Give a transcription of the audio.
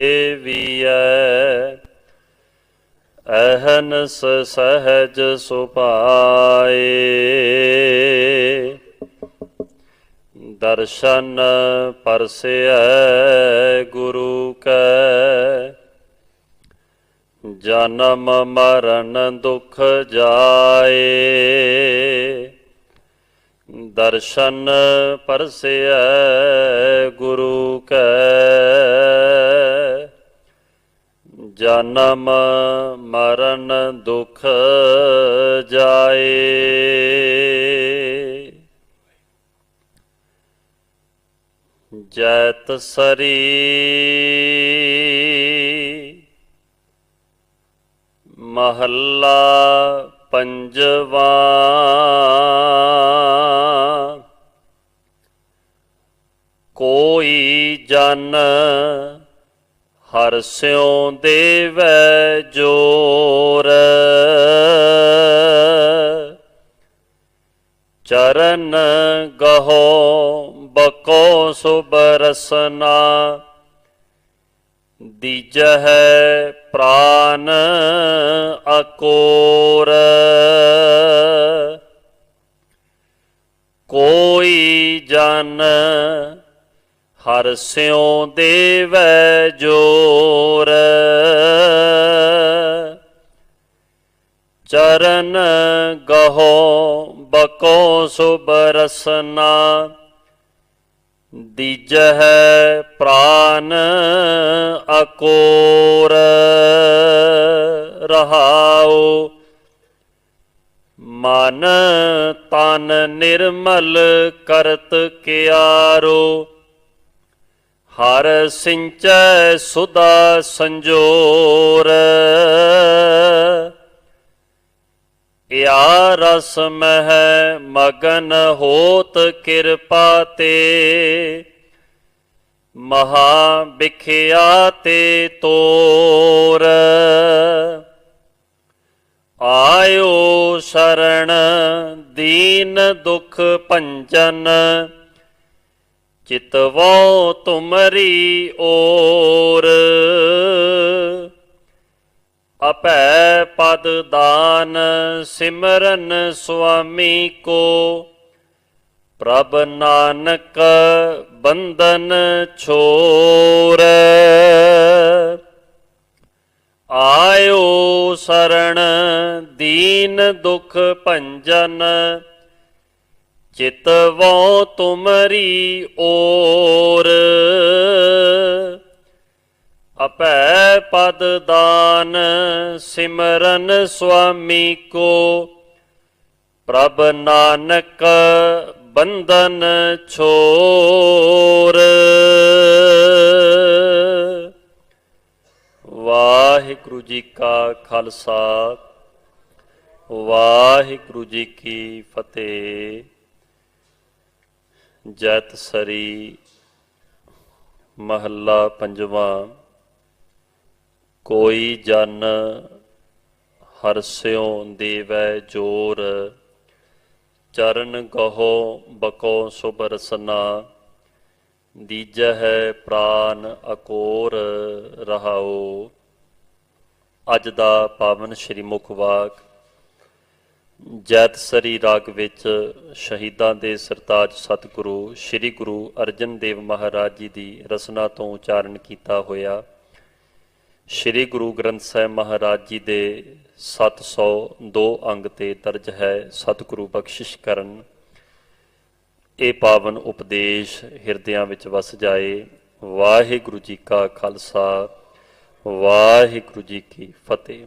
ਦੇਵੀਐ ਅਹਨਸ ਸਹਜ ਸੁਭਾਏ। ਦਰਸ਼ਨ ਪਰਸਿਐ ਗੁਰੂ ਕੈ। ਜਨਮ ਮਰਨ ਦੁਖ ਜਾਏ। ਦਰਸ਼ਨ ਪਰਸਿਐ ਗੁਰੂ ਕੈ। ਜਨਮ ਮਰਨ ਦੁਖ ਜਾਏ। ਜੈਤ ਸਰੀ ਮਹੱਲਾ ਪੰਜਵਾ। ਕੋਈ ਜਨ ਹਰ ਸਿਉ ਦੇਵੈ ਜੋਰ। ਚਰਨ ਗਹੋ ਬਕੋ ਸੁਬਰਸਨਾ ਦੀਜਹਿ ਪ੍ਰਾਨ ਅਕੋਰ। ਕੋਈ ਜਨ ਹਰ ਸਿਉ ਦੇਵੈ ਜੋਰ। ਚਰਨ ਗਹੋ ਬਕੋ ਸੁਬ ਰਸਨਾ, ਦੀਜਹਿ ਪ੍ਰਾਨ ਅਕੋਰ। ਰਹਾਉ ਮਨ ਤਨ ਨਿਰਮਲ ਕਰਤ ਕਿਆਰੋ। ਹਰ ਸਿੰਚੈ ਸੁਦਾ ਸੰਜੋਰ। ਯਾ ਰਸ ਮਹਿ ਮਗਨ ਹੋਤ ਕਿਰਪਾ ਤੇ। ਮਹਾ ਵਿਖਿਆ ਤੇ ਤੋਰ। ਆਇਓ ਸ਼ਰਣ ਦੀਨ ਦੁਖ ਭੰਜਨ। ਚਿਤਵੋ ਤੁਮਰੀ ਓਰ। ਅਪੈ ਪਦ ਦਾਨ ਸਿਮਰਨ ਸੁਆਮੀ ਕੋ। ਪ੍ਰਭ ਨਾਨਕ ਬੰਧਨ ਛੋਰ। ਆਇਓ ਸਰਣ ਦੀਨ ਦੁਖ ਭੰਜਨ। ਚਿਤਵੋ ਤੁਮਰੀ ਓਰ। ਅਪੈ ਪਦ ਦਾਨ ਸਿਮਰਨ ਸੁਆਮੀ ਕੋ। ਪ੍ਰਭ ਨਾਨਕ ਬੰਧਨ ਛੋਰ। ਵਾਹਿਗੁਰੂ ਜੀ ਕਾ ਖਾਲਸਾ। ਵਾਹਿਗੁਰੂ ਜੀ ਕੀ ਫਤਿਹ। ਜੈਤ ਸਰੀ ਮਹੱਲਾ ਪੰਜਵਾਂ। ਕੋਈ ਜਨ ਹਰਸਿਓ ਦੇਵੈ ਜੋਰ, ਚਰਨ ਗਹੋ ਬਕੋ ਸੁਬਰਸਨਾ ਦੀਜਹਿ ਪ੍ਰਾਨ ਅਕੋਰ ਰਹਾਓ ਅੱਜ ਦਾ ਪਾਵਨ ਸ਼੍ਰੀ ਮੁਖ ਵਾਕ। ਜੈਤ ਸਰੀ ਰਾਗ ਵਿੱਚ ਸ਼ਹੀਦਾਂ ਦੇ ਸਰਤਾਜ ਸਤਿਗੁਰੂ, ਸ੍ਰੀ ਗੁਰੂ ਅਰਜਨ ਦੇਵ ਮਹਾਰਾਜ ਜੀ ਦੀ ਰਚਨਾ ਤੋਂ ਉਚਾਰਨ ਕੀਤਾ ਹੋਇਆ ਸ੍ਰੀ ਗੁਰੂ ਗ੍ਰੰਥ ਸਾਹਿਬ ਮਹਾਰਾਜ ਜੀ ਦੇ 702 ਅੰਗ ਤੇ ਦਰਜ ਹੈ ਸਤਿਗੁਰੂ ਬਖਸ਼ਿਸ਼ ਕਰਨ। ਇਹ ਪਾਵਨ ਉਪਦੇਸ਼ ਹਿਰਦਿਆਂ ਵਿੱਚ ਵਸ ਜਾਏ। ਵਾਹਿਗੁਰੂ ਜੀ ਕਾ ਖਾਲਸਾ, ਵਾਹਿਗੁਰੂ ਜੀ ਕੀ ਫਤਿਹ।